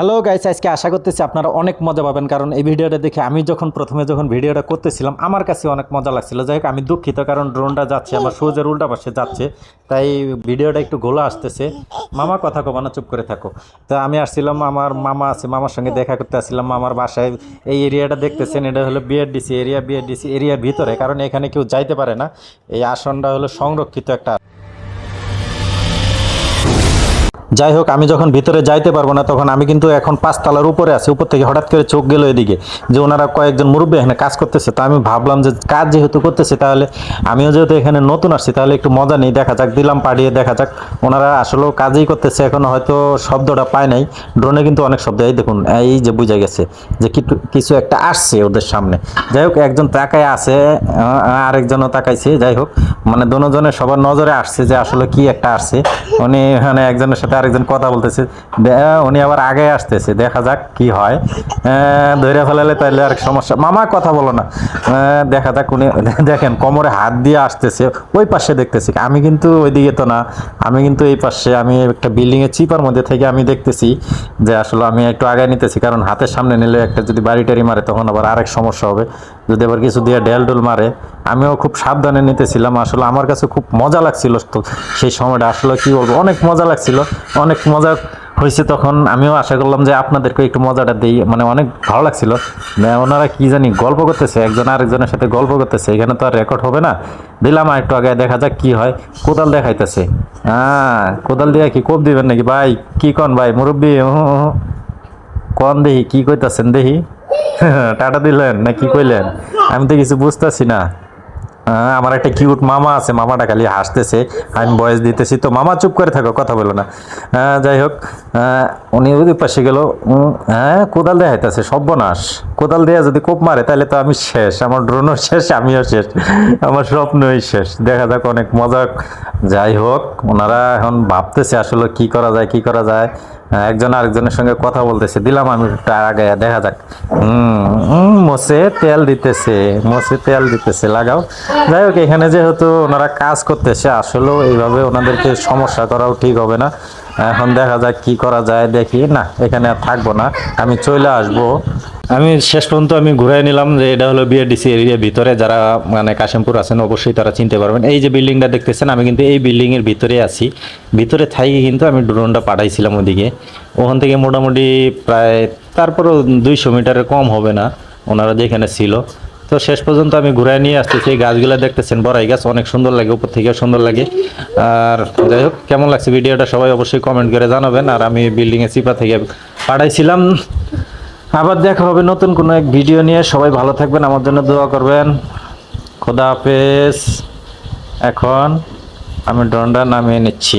Hello guys আজকে আশা করতেছি আপনারা অনেক মজা পাবেন, কারণ এই ভিডিওটা দেখে আমি যখন প্রথমে যখন ভিডিওটা করতেছিলাম, আমার কাছে অনেক মজা লাগছিল। যাই হোক, আমি দুঃখিত, কারণ ড্রোনটা যাচ্ছে, আমার সূর্যের উল্টা পাশে যাচ্ছে, তাই ভিডিওটা একটু গোলা আসতেছে। মামা কথা কবানো চুপ করে থাকো। তো আমি আসছিলাম, আমার মামা আছে, মামার সঙ্গে দেখা করতে আসছিলাম, মামার বাসায়। এই এরিয়াটা দেখতেছেন, এটা হলো বিআরডিসি এরিয়া বিআরডিসি এরিয়ার ভিতরে, কারণ এখানে কেউ যাইতে পারে না। এই আসনটা হলো সংরক্ষিত একটা যাই হোক আমি যখন ভিতরে যাইতে পারব না, তখন আমি কিন্তু এখন পাঁচতলার উপরে আছি। উপর থেকে হঠাৎ করে চোখ গেল এদিকে, যে ওনারা কয়েকজন মুরব্বী এখানে কাজ করতেছে। তো আমি ভাবলাম যে কাজ যেহেতু করতেছে, তাহলে আমিও যেহেতু এখানে নতুন আসছি, তাহলে একটু মজা নেই। দেখা যাক, দিলাম পাড়িয়ে দেখা যাক। ওনারা আসলেও কাজই করতেছে, এখন হয়তো শব্দটা পায় নাই। ড্রোনে কিন্তু অনেক শব্দ, এই দেখুন, এই যে বুঝা গেছে যে কিছু একটা আসছে ওদের সামনে। যাই হোক একজন তাকায় আছে আরেকজনও তাকাইছে যাই হোক মানে দুজনের সবার নজরে আসছে যে আসলে কি একটা আসছে। উনি মানে একজনের সাথে আরেকজন কথা বলতেছে। উনি আবার আগে আসতেছে, দেখা যাক কি হয়। ধরে ফেলালে তাহলে আর সমস্যা মামা কথা বলো না। দেখা যাক উনি দেখেন, কোমরে হাত দিয়ে আসতেছে, ওই পাশে দেখতেছি। আমি কিন্তু ওইদিকে তো না, আমি কিন্তু এই পাশে, আমি একটা বিল্ডিং এর চিপার মধ্যে থেকে আমি দেখতেছি যে আসলে আমি একটু আগে নিতেছি, কারণ হাতের সামনে নিলে একটা যদি বাড়ি টাড়ি মারে, তখন আবার আরেক সমস্যা হবে। যদি আবার কিছু দিয়ে ডেল ডুল মারে আমিও খুব সাবধানে নিতেছিলাম। আসলে আমার কাছে খুব মজা লাগছিল তো সেই সময়টা। আসলে কি বলব, অনেক মজা লাগছিল। অনেক মজা হয়েছে তখন। আমিও আশা করলাম যে আপনাদেরকে একটু মজাটা দিই। মানে অনেক ভালো লাগছিল। ওনারা কি জানি গল্প করতেছে, একজন আরেকজনের সাথে গল্প করতেছে। এখানে তো আর রেকর্ড হবে না। দিলাম আর একটু আগে, দেখা যাক কি হয়। কোদাল দেখাইতেছে। হ্যাঁ কোদাল দিয়ে কি কোপ দিবেন নাকি? ভাই, কি কন ভাই, মুরব্বী। কন দেখি, কি কইতাছেন দেখি? টাটা দিলেন না কি কইলেন? আমি তো কিছু বুঝতেছি না। আমার একটা কিউট মামা আছে মামাটা খালি হাসতেছে। আমি বয়স দিতেছি তো মামা চুপ করে থাকো কথা বলো না। আহ, যাই হোক আহ, উনি ওই পাশে গেল হ্যাঁ কোদাল দেখাইতেছে সর্বনাশ। কোদাল দেয়া যদি কোপ মারে তাহলে তো আমি শেষ আমার ড্রোনও শেষ আমিও শেষ আমার স্বপ্নই শেষ। দেখা যাক অনেক মজা যাই হোক ওনারা এখন ভাবতেছে আসলে কি করা যায় কি করা যায়। হ্যাঁ, একজন আরেকজনের সঙ্গে কথা বলতেছে দিলাম আমি আগে দেখা যাক। হুম, মোসে তেল দিতেছে, মোসে তেল দিতেছে, লাগাও। যাই হোক, এখানে যেহেতু ওনারা কাজ করতেছে, আসলেও এইভাবে ওনাদেরকে সমস্যা করাও ঠিক হবে না। এখন দেখা যাক কি করা যায়, দেখি। না, এখানে আর থাকব না, আমি চলে আসব। আমি শেষ পর্যন্ত আমি ঘুরাই নিলাম যে এটা হলো বিআরডিসি এরিয়ার ভিতরে, যারা মানে কাশিমপুর আছেন, অবশ্যই তারা চিনতে পারবেন। এই যে বিল্ডিংটা দেখতেছেন, আমি কিন্তু এই বিল্ডিং এর ভিতরে আছি। ভিতরে থাকি কিন্তু আমি ড্রোনটা পাঠাইছিলাম ওদিকে। ওখান থেকে মোটামুটি প্রায়, তারপরও দুইশো মিটারের কম হবে না। ওনারা যেখানে ছিল। তো শেষ পর্যন্ত আমি ঘুরাই নিয়ে আসতেছি। এই গাছগুলো দেখতেছেন, বড়াই গাছ, অনেক সুন্দর লাগে, উপর থেকে সুন্দর লাগে। আর যাই হোক, কেমন লাগছে ভিডিওটা সবাই অবশ্যই কমেন্ট করে জানাবেন। আর আমি বিল্ডিংয়ে চিপা থেকে পাঠাইছিলাম। আবার দেখা হবে নতুন কোনো এক ভিডিও নিয়ে। সবাই ভালো থাকবেন, আমার জন্য দোয়া করবেন। খোদা হাফেজ। এখন আমি ড্রোনটা নামিয়ে নিচ্ছি।